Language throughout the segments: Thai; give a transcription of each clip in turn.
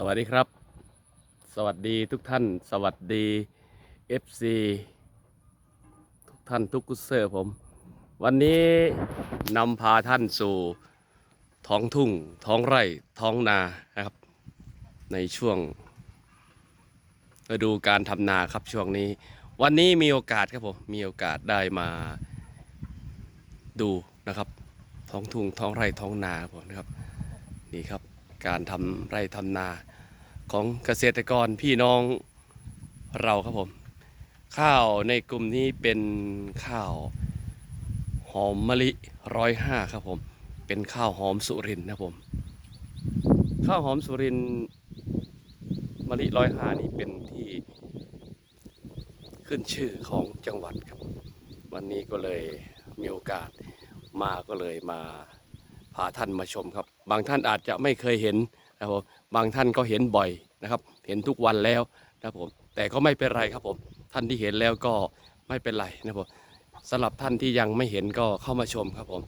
สวัสดีครับ สวัสดีทุกท่าน สวัสดี FC ทุกท่านทุกกุศเซอร์ผม วันนี้นำพาท่านสู่ท้องทุ่ง ท้องไร่ ท้องนานะครับ ในช่วงฤดูการทำนาครับช่วงนี้ วันนี้มีโอกาสครับผม มีโอกาสได้มาดูนะครับ ท้องทุ่งท้องไร่ท้องนาครับผมนะครับ นี่ครับ การทำไร่ทำนาของเกษตรกรพี่น้องเราครับผม ข้าวในกลุ่มนี้เป็นข้าวหอมมะลิร้อยห้าครับผม เป็นข้าวหอมสุรินทร์นะครับผม ข้าวหอมสุรินทร์มะลิร้อยห้านี่เป็นที่ขึ้นชื่อของจังหวัดครับ วันนี้ก็เลยมีโอกาสมาก็เลยมาาท่านมาชมครับ บางท่านอาจจะไม่เคยเห็นนะครับผมบางท่านก็เห็นบ่อยนะครับ เห็นทุกวันแล้วนะครับผมแต่ก็ไม่เป็นไรครับผมท่านที่เห็นแล้วก็ไม่เป็นไรนะครับผมสำหรับท่านที่ยังไม่เห็นก็เข้ามาชมครับผม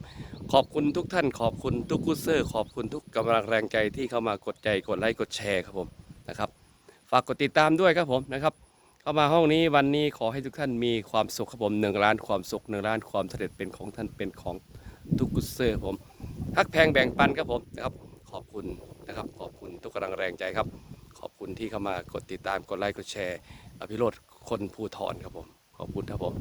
ขอบคุณทุกท่านขอบคุณทุกกูเซอร์ ขอบคุณทุกกำลังแรงใจที่เข้ามากดใจกดไลค์กดแชร์ครับผมนะครับ ฝากกดติดตามด้วยครับผมนะครับ เข้ามาห้องนี้วันนี้ขอให้ทุกท่านมีความสุขครับผมหนึ่งล้านความสุขหนึ่งล้านความสำเร็จเป็นของท่านเป็นของทุกกุศเซอร์ผม ฮักแพงแบ่งปันครับผมนะครับ ขอบคุณนะครับ ขอบคุณทุกกำลังแรงใจครับ ขอบคุณที่เข้ามากดติดตามกดไลค์กดแชร์ อภิโรธคนภูทรครับผม ขอบคุณครับผม